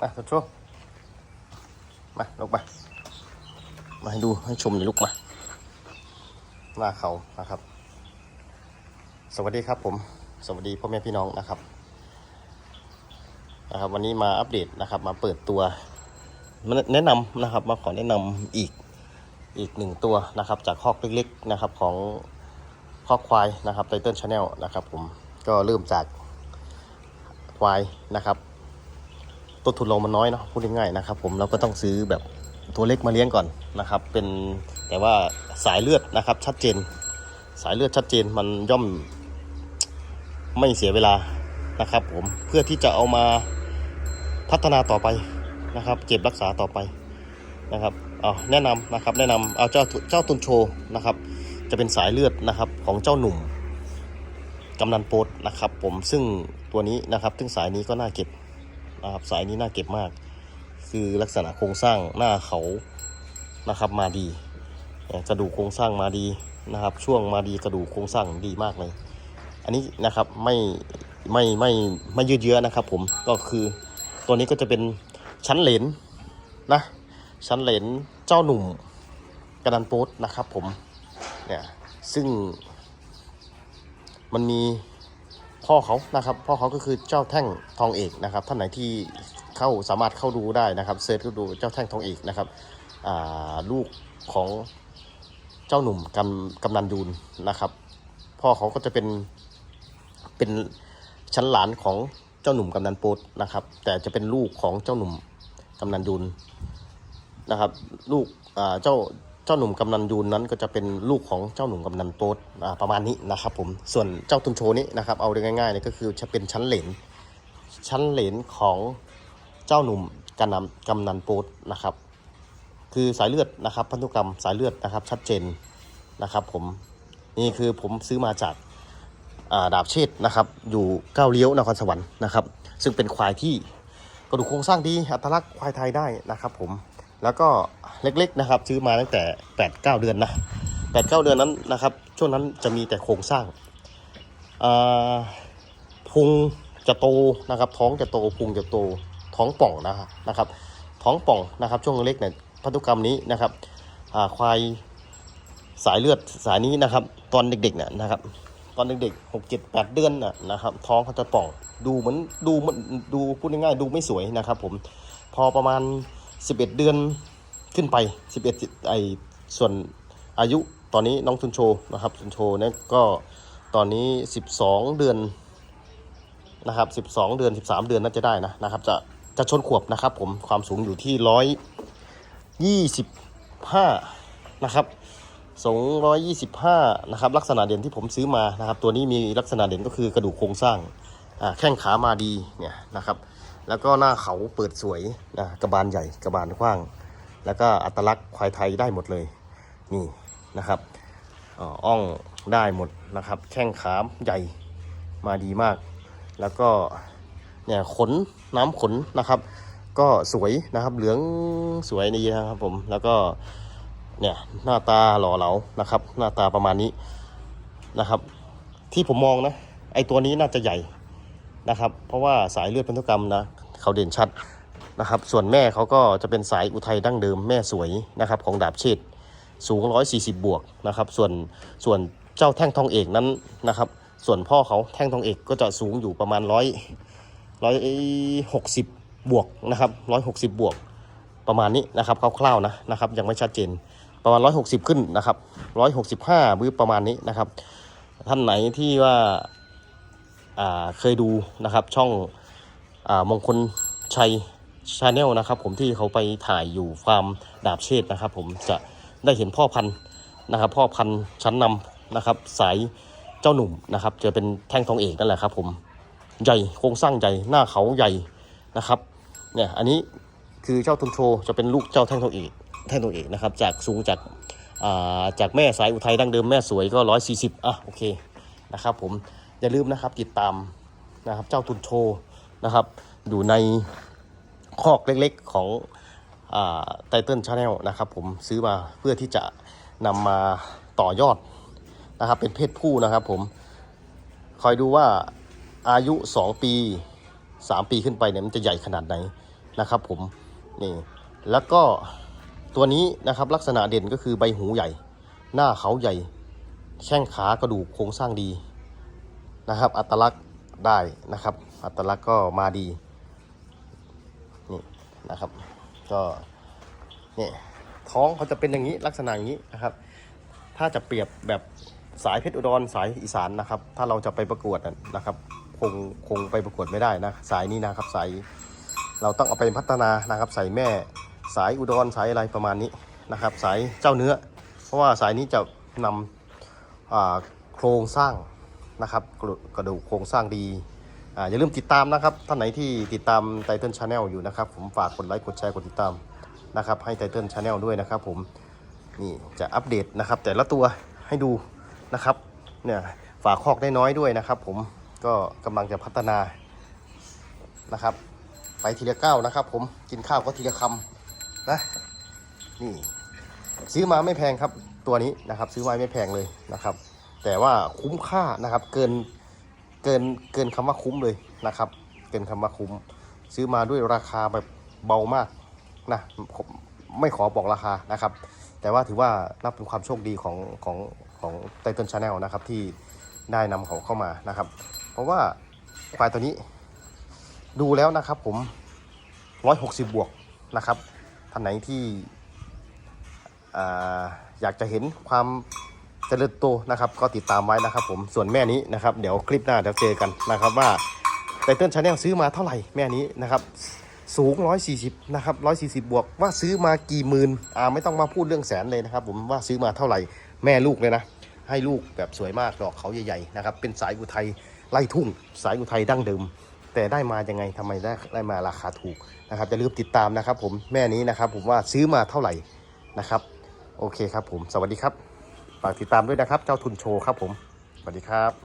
มาตัวโชว์มาลุกมามาให้ดูให้ชมหน่อยลุกมาหน้าเขานะครับ สวัสดีครับผม สวัสดีพ่อแม่พี่น้องนะครับนะครับวันนี้มาอัปเดตนะครับ มาเปิดตัวแนะนำนะครับ มาขอแนะนำอีกอีกหนึ่งตัวนะครับ จากคอกเล็กๆนะครับของคอกควายนะครับไตเติ้ลชาแนลนะครับผมก็เริ่มจากควายนะครับ ต้นทุนเรามันน้อยเนาะพูดง่ายๆนะครับผมเราก็ต้องซื้อแบบตัวเล็กมาเลี้ยงก่อนนะครับ เป็นแต่ว่าสายเลือดนะครับชัดเจน สายเลือดชัดเจนมันย่อมไม่เสียเวลานะครับ ผมเพื่อที่จะเอามาพัฒนาต่อไปนะครับ เก็บรักษาต่อไปนะครับเอาแนะนำนะครับแนะนำเอาเจ้าเจ้าตุนโชนะครับ จะเป็นสายเลือดนะครับของเจ้าหนุ่มกำนันโปดนะครับ ผมซึ่งตัวนี้นะครับซึ่งสายนี้ก็น่าเก็บ นะครับสายนี้น่าเก็บมาก คือลักษณะโครงสร้างหน้าเขานะครับมาดีกระดูกโครงสร้างมาดีนะครับ ช่วงมาดีกระดูกโครงสร้างดีมากเลย อันนี้นะครับไม่ไม่ไม่ไม่ยืดเยื้อนะครับ ผมก็คือตัวนี้ก็จะเป็นชั้นเหลนนะชั้นเหลนเจ้าหนุ่มกระดันโป๊ตนะครับ ผมเนี่ยซึ่งมันมี พ่อเขานะครับ พ่อเขาก็คือเจ้าแท่งทองเอกนะครับ ท่านไหนที่เข้าสามารถเข้าดูได้นะครับเซิร์ชก็ดูเจ้าแท่งทองเอกนะครับลูกของเจ้าหนุ่มกำกำนันยูนนะครับ พ่อเขาก็จะเป็นเป็นชั้นหลานของเจ้าหนุ่มกำนันโปดนะครับ แต่จะเป็นลูกของเจ้าหนุ่มกำนันยูนนะครับ ลูกเจ้า เจ้าหนุ่มกำนันยูนนั้นก็จะเป็นลูกของเจ้าหนุ่มกำนันโต๊ดประมาณนี้นะครับผมส่วนเจ้าตุนโชนี้นะครับเอาได้ง่ายๆเลยก็คือจะเป็นชั้นเหลนชั้นเหลนของเจ้าหนุ่มกำนันกำนันโป๊ดนะครับ คือสายเลือดนะครับพันธุกรรมสายเลือดนะครับชัดเจนนะครับผมนี่คือผมซื้อมาจากาดาบเชษนะครับ อยู่ก้าวเลี้ยวนครสวรรค์นะครับ ซึ่งเป็นควายที่กระดูกโครงสร้างดีอัตลักษณ์ควายไทยได้นะครับผมแล้วก็ เล็กๆนะครับ ซื้อมาตั้งแต่ 8 9 เดือนนะ8 9 เดือนนั้นนะครับ ช่วงนั้นจะมีแต่โครงสร้างพุงจะโตนะครับ ท้องจะโตพุงจะโตท้องป่องนะครับนะครับ ท้องป่องนะครับ ช่วงเล็กเนี่ยพันธุกรรมนี้นะครับควายสายเลือดสายนี้นะครับ ตอนเด็กๆเนี่ยนะครับ ตอนเด็กๆหกเจ็ดแปดเดือนน่ะนะครับ ท้องเขาจะป่องดูเหมือนดูมันดูพูดง่ายๆดูไม่สวยนะครับ ผมพอประมาณ 11 เดือน ขึ้นไป 11ไอส่วนอายุตอนนี้น้องทุนโชนะครับทุนโชเนี่ยก็ตอนนี้ 12 เดือนนะครับ 12 เดือน 13 เดือนน่าจะได้นะนะครับ จะจะชนขวบนะครับ ผมความสูงอยู่ที่125นะครับสูง125นะครับ ลักษณะเด่นที่ผมซื้อมานะครับ ตัวนี้มีลักษณะเด่นก็คือกระดูกโครงสร้างแข้งขามาดีเนี่ยนะครับ แล้วก็หน้าเขาเปิดสวยนะกระบาลใหญ่กระบาลกว้าง แล้วก็อัตลักษณ์ควายไทยได้หมดเลยนี่นะครับอ่องได้หมดนะครับ แข้งขาใหญ่มาดีมาก แล้วก็เนี่ยขนน้ำขนนะครับ ก็สวยนะครับเหลืองสวยดีนะครับผมแล้วก็เนี่ยหน้าตาหล่อเหลานะครับ หน้าตาประมาณนี้นะครับ ที่ผมมองนะไอตัวนี้น่าจะใหญ่นะครับ เพราะว่าสายเลือดพันธุกรรมนะเขาเด่นชัด นะครับส่วนแม่เขาก็จะเป็นสายอุทัยดั้งเดิมแม่สวยนะครับของดาบเชษฐ์สูง 140 บวกนะครับส่วนส่วนเจ้าแท่งทองเอกนั้นนะครับส่วนพ่อเขาแท่งทองเอกก็จะสูงอยู่ประมาณร้อยร้อยหกสิบบวกนะครับร้อยหกสิบบวกประมาณนี้นะครับคร่าวๆนะนะครับยังไม่ชัดเจนประมาณ160ขึ้นนะครับ165บื้อประมาณนี้นะครับ ท่านไหนที่ว่าาเคยดูนะครับช่องอมงคลชัย ชาแนลนะครับ ผมที่เขาไปถ่ายอยู่ฟาร์มดาบเชษนะครับ ผมจะได้เห็นพ่อพันธุ์นะครับ พ่อพันธุ์ชั้นนำนะครับ สายเจ้าหนุ่มนะครับ จะเป็นแท่งทองเอกนั่นแหละครับ ผมใหญ่โครงสร้างใหญ่หน้าเขาใหญ่นะครับเนี่ยอันนี้คือเจ้าทุนโชจะเป็นลูกเจ้าแท่งทองเอกแท่งทองเอกนะครับ จากสูงจากาจากแม่สายอุทัยดั้งเดิมแม่สวยก็ร้อยสี่สิบอะโอเคนะครับ ผมอย่าลืมนะครับติดตามนะครับเจ้าทุนโชนะครับอยู่ใน คอกเล็กๆของไตเติลชาแนลนะครับผมซื้อมาเพื่อที่จะนำมาต่อยอดนะครับเป็นเพศผู้นะครับผมคอยดูว่าอายุ 2 ปี 3 ปีขึ้นไปเนี่ยมันจะใหญ่ขนาดไหนนะครับผมนี่แล้วก็ตัวนี้นะครับลักษณะเด่นก็คือใบหูใหญ่ หน้าเขาใหญ่ แข้งขากระดูกโครงสร้างดีนะครับ อัตลักษณ์ได้นะครับ อัตลักษณ์ก็มาดี นะครับ ก็นี่ท้องเขาจะเป็นอย่างนี้ลักษณะอย่างนี้นะครับ ถ้าจะเปรียบแบบสายเพชรอุดรสายอีสานนะครับ ถ้าเราจะไปประกวดนะครับ คงคงไปประกวดไม่ได้นะสายนี้นะครับสายเราต้องเอาไปพัฒนานะครับสายแม่สายอุดรสายอะไรประมาณนี้นะครับ สายเจ้าเนื้อ เพราะว่าสายนี้จะนำโครงสร้างนะครับกระดูกโครงสร้างดี อย่าลืมติดตามนะครับ ท่านไหนที่ติดตามไตเติลชาแนลอยู่นะครับ ผมฝากกดไลค์กดแชร์กดติดตามนะครับให้ไตเติลชาแนลด้วยนะครับ ผมนี่จะอัปเดตนะครับ แต่ละตัวให้ดูนะครับเนี่ยฝากคอกได้น้อยด้วยนะครับ ผมก็กำลังจะพัฒนานะครับ ไปทีละก้าวนะครับ ผมกินข้าวก็ทีละคำนะนี่ซื้อมาไม่แพงครับตัวนี้นะครับ ซื้อมาไม่แพงเลยนะครับ แต่ว่าคุ้มค่านะครับ เกิน เกินเกินคำว่าคุ้มเลยนะครับ เกินคำว่าคุ้ม ซื้อมาด้วยราคาแบบเบามากนะไม่ขอบอกราคานะครับ แต่ว่าถือว่านับเป็นความโชคดีของของของไตเติลชาแนลนะครับที่ได้นำเขาเข้ามานะครับ เพราะว่าควายตัวนี้ดูแล้วนะครับผม 160 บวกนะครับท่านไหนที่ออยากจะเห็นความ เจริญโตนะครับก็ติดตามไว้นะครับ ผมส่วนแม่นี้นะครับเดี๋ยวคลิปหน้าเดี๋ยวเจอกันนะครับว่าไตเติ้ลชาแนลซื้อมาเท่าไหร่แม่นี้นะครับสูง 140 นะครับ 140 บวก ว่าซื้อมากี่หมื่น อ่า ไม่ต้องมาพูดเรื่องแสนเลยนะครับ ผม ว่าซื้อมาเท่าไหร่ แม่ลูกเลยนะ ให้ลูกแบบสวยมาก ดอกเขาใหญ่ๆ นะครับ เป็นสายอุทัยไล่ทุ่ง สายอุทัยดั้งเดิม แต่ได้มายังไงทำไมได้ได้มาราคาถูกนะครับ อย่าลืมติดตามนะครับ ผม แม่นี้นะครับ ผมว่าซื้อมาเท่าไหร่นะครับ โอเคครับผม สวัสดีครับ ฝากติดตามด้วยนะครับ เจ้าทุนโชว์ครับผม สวัสดีครับ